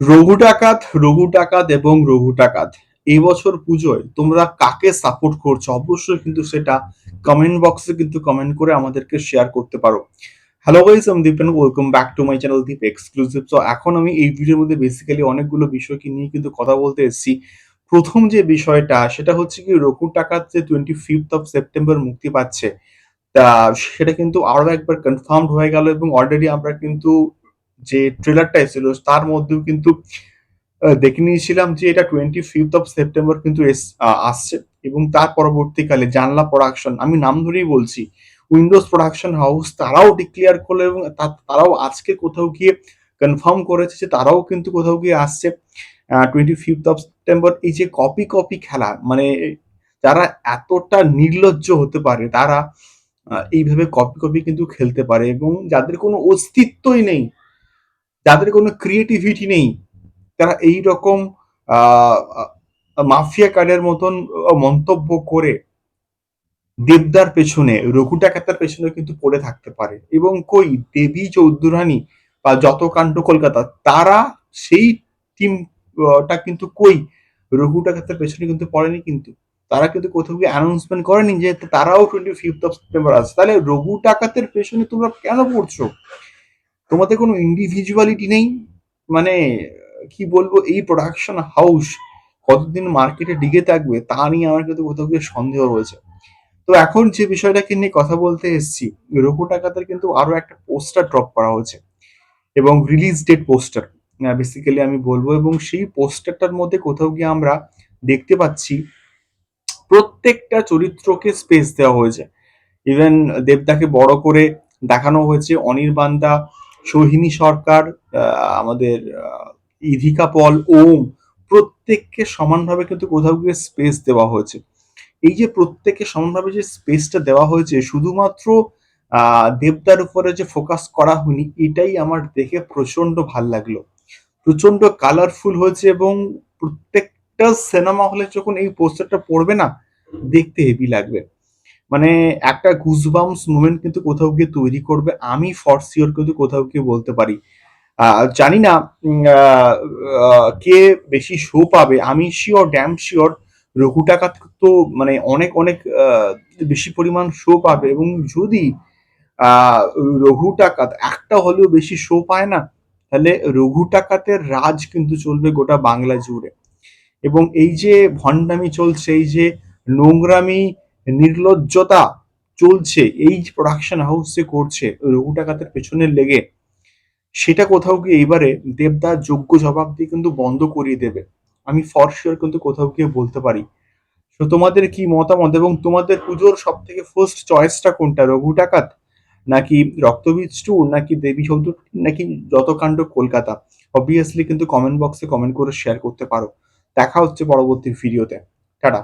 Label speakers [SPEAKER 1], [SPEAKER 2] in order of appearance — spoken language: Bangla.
[SPEAKER 1] রঘু ডাকাত রঘু ডাকাত এবং রঘু ডাকাত। এই বছর পুজোয় তোমরা কাকে সাপোর্ট করছ? অবশ্যই কিন্তু সেটা কমেন্ট বক্সে কিন্তু কমেন্ট করে আমাদেরকে শেয়ার করতে পারো। হ্যালো গাইস আমি Dipen welcome back to my channel Deep exclusive তো এখন আমি এই ভিডিওর মধ্যে বেসিক্যালি অনেকগুলো বিষয়কে নিয়ে কিন্তু কথা বলতে এসেছি। প্রথম যে বিষয়টা, সেটা হচ্ছে কি রঘু টাকাত যে টোয়েন্টি ফিফথ অফ সেপ্টেম্বর মুক্তি পাচ্ছে, তা সেটা কিন্তু আরও একবার কনফার্মড হয়ে গেল এবং অলরেডি আমরা কিন্তু যে ট্রেলারটা এসেছিল, তার মধ্যেও কিন্তু দেখে নিয়েছিলাম যে এটা টোয়েন্টি ফিফথ অফ সেপ্টেম্বর কিন্তু আসছে এবং তার পরবর্তীকালে জানলা প্রোডাকশন আমি নাম ধরেই বলছি উইন্ডোজ প্রোডাকশন হাউস তারাও ডিক্লেয়ার করল এবং তারাও আজকে কোথাও গিয়ে কনফার্ম করেছে যে তারাও কিন্তু কোথাও গিয়ে আসছে টোয়েন্টি ফিফথ অফ সেপ্টেম্বর এই যে কপি কপি খেলা মানে যারা এতটা নির্লজ্জ হতে পারে, তারা এইভাবে কপি কপি কিন্তু খেলতে পারে এবং যাদের কোনো অস্তিত্বই নেই যাদের কোনো ক্রিয়েটিভিটি নেই, তারা এই রকম মাফিয়া কার্ডের মতন মন্তব্য করে দেবদার পেছনে, রঘু ডাকাতার পেছনে কিন্তু পড়ে থাকতে পারে। এবং কই? দেবী চৌধুরানী বা যত কাণ্ড কলকাতা, তারা সেই টিমটা কিন্তু কই? রঘু ডাকাতার পেছনে কিন্তু পড়েনি কিন্তু। তারা কিন্তু কোথাও গিয়ে অ্যানাউন্সমেন্ট করেনি যে তারাও টোয়েন্টি ফিফথ অফ সেপ্টেম্বর আছে। তাহলে রঘু ডাকাতের পেছনে তোমরা কেন পড়ছো? তোমাদের কোনো ইন্ডিভিজুয়ালিটি নেই? মানে কি বলব, এই প্রোডাকশন হাউস কতদিন মার্কেটে ডিগে থাকবে, তা নিয়ে আমার কিন্তু কোথাও গিয়ে সন্দেহ হয়েছে। তো এখন যে বিষয়টাকে নিয়ে কথা বলতে এসেছি, রঘু টাকাতের কিন্তু আরও একটা পোস্টার ড্রপ করা হয়েছে এবং রিলিজ ডেট পোস্টার বেসিক্যালি আমি বলব, এবং সেই পোস্টারটার মধ্যে কোথাও গিয়ে আমরা দেখতে পাচ্ছি, প্রত্যেকটা চরিত্রকে স্পেস দেওয়া হয়েছে। ইভেন দেবদাকে বড় করে দেখানো হয়েছে, অনির্বাণদা সোহিনী সরকার আমাদের ইধিকা পল, ওম, প্রত্যেককে সমানভাবে কিন্তু কোথাও গিয়ে স্পেস দেওয়া হয়েছে। এই যে প্রত্যেককে সমানভাবে যে স্পেসটা দেওয়া হয়েছে, শুধুমাত্র দেবদার উপরে যে ফোকাস করা হয়নি, এটাই আমার দেখে প্রচণ্ড ভালো লাগল। প্রচণ্ড কালারফুল হয়েছে এবং প্রত্যেকটা সিনেমা হলে যখন এই পোস্টারটা পড়বে না, দেখতে হেভি লাগবে। মানে একটা গুজবামস মুভমেন্ট কিন্তু কোথাও গিয়ে তৈরি করবে, আমি ফর শিওর কিন্তু কোথাও গিয়ে বলতে পারি। জানি না কে বেশি শো পাবে। আমি শিওর ড্যাম শিওর রঘু টাকা তো মানে অনেক অনেক বেশি পরিমাণ শো পাবে এবং যদি রঘু টাকাত একটা হলেও বেশি শো পায় না, তাহলে রঘু টাকাতের রাজ কিন্তু চলবে গোটা বাংলা জুড়ে। এবং এই যে ভণ্ডামি চলছে, এই যে নোংরামি নির্লজ্জতা চলছে, এই প্রোডাকশন হাউস যে করছে, রঘু টাকাতের পেছনে লেগে, সেটা কোথাও গিয়ে এইবারে দেবদার যোগ্য জবাব দিয়ে কিন্তু বন্ধ করিয়ে দেবে। আমি ফর শিওর কিন্তু কোথাও গিয়ে বলতে পারি। তো তোমাদের কি মতামত এবং তোমাদের পুজোর সব থেকে ফার্স্ট চয়েসটা কোনটা, রঘু টাকাত নাকি রক্তবীজ টু, নাকি দেবী চৌধুরী, নাকি যত কাণ্ড কলকাতা? অবভিয়াসলি কিন্তু কমেন্ট বক্সে কমেন্ট করে শেয়ার করতে পারো। দেখা হচ্ছে পরবর্তী ভিডিওতে টাটা।